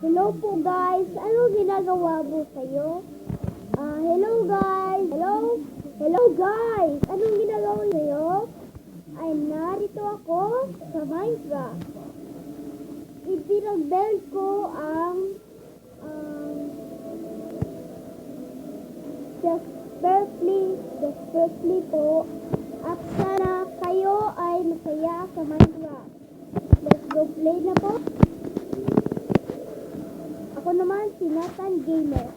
Hello po guys, ano ginagawa mo kayo? Ah, hello guys, hello, hello guys, anong ginagawa niyo? Ay narito ako sa Minecraft. Ipinag-build ko ang um, just firstly po, at sana kayo ay masaya sa Minecraft. Let's go play na po. Ako naman si Nathan Gamer.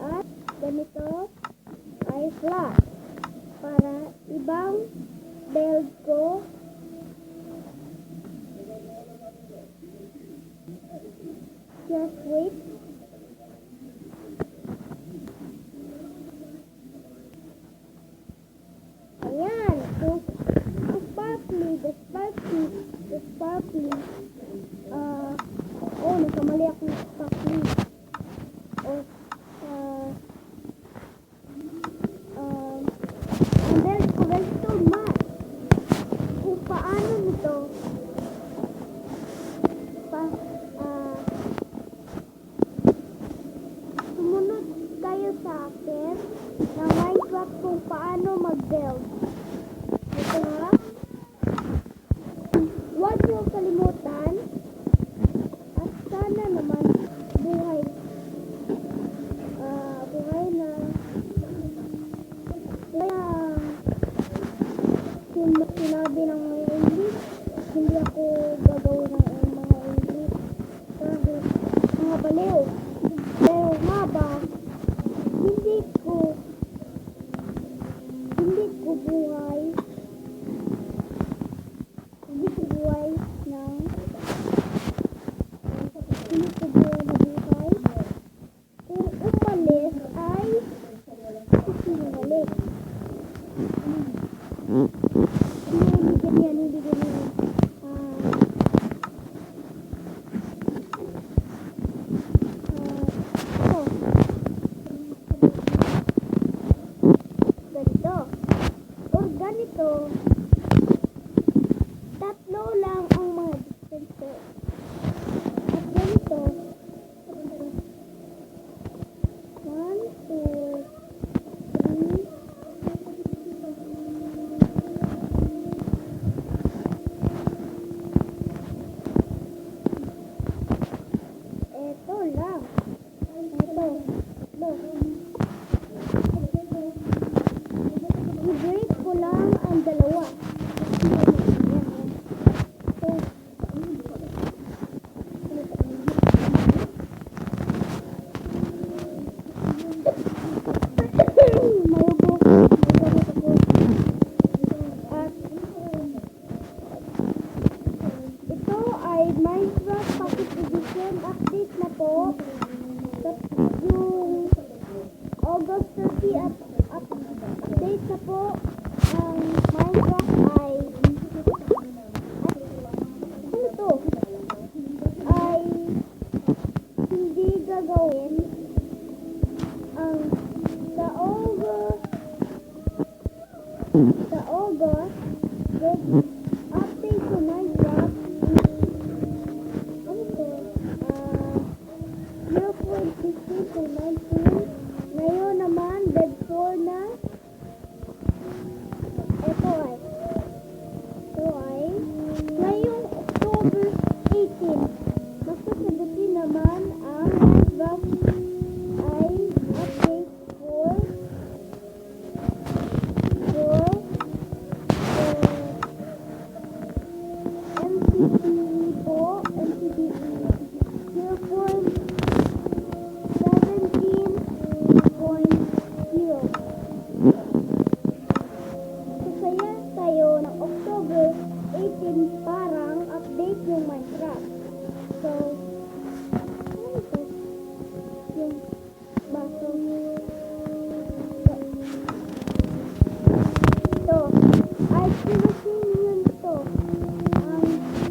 At ganito ay flash para ibang build ko. Just wait mag-build. Ito nga. Huwag niyo kalimutan at sana naman buhay ah buhay na kaya sin sinabi ng mga English hindi ako gagawin ng mga English kahit mga baliw pero nga ba hindi update po ang Minecraft ay ano to? Ay hindi gagawin ang sa August sa August 对。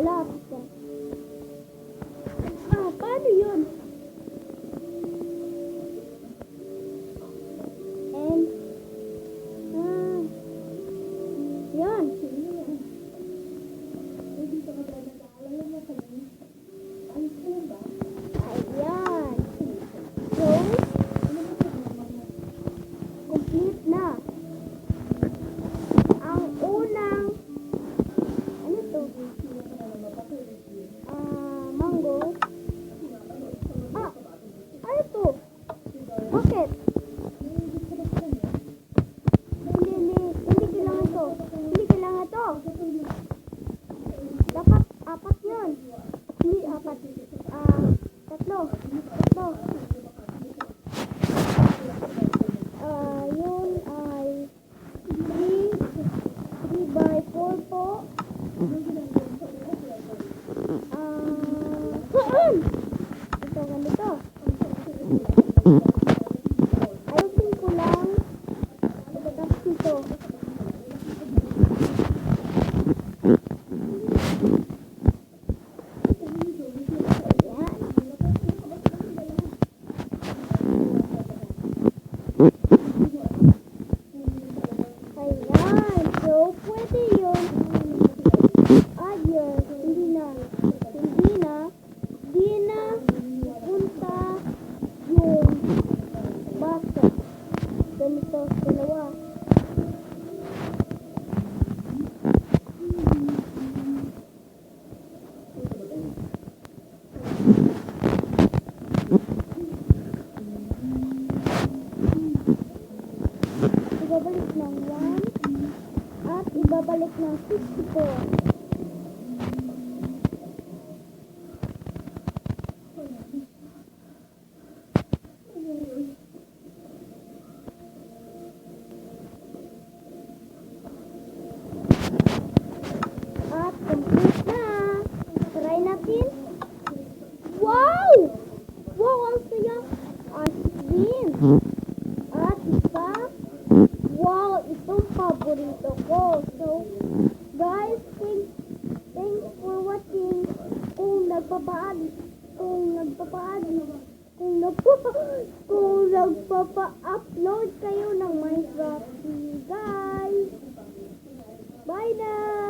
Lapsa. Ah, paano yun? And, ah, yun, hii hapa uh, tatlo nakabalik ng 64. Wow! Wow, ang saya! As! go. So, guys, thanks, thanks for watching. Kung nagpapaan, kung nagpapaan, kung, nagpapa, kung nagpapa-upload kayo ng Minecraft, guys. Bye na!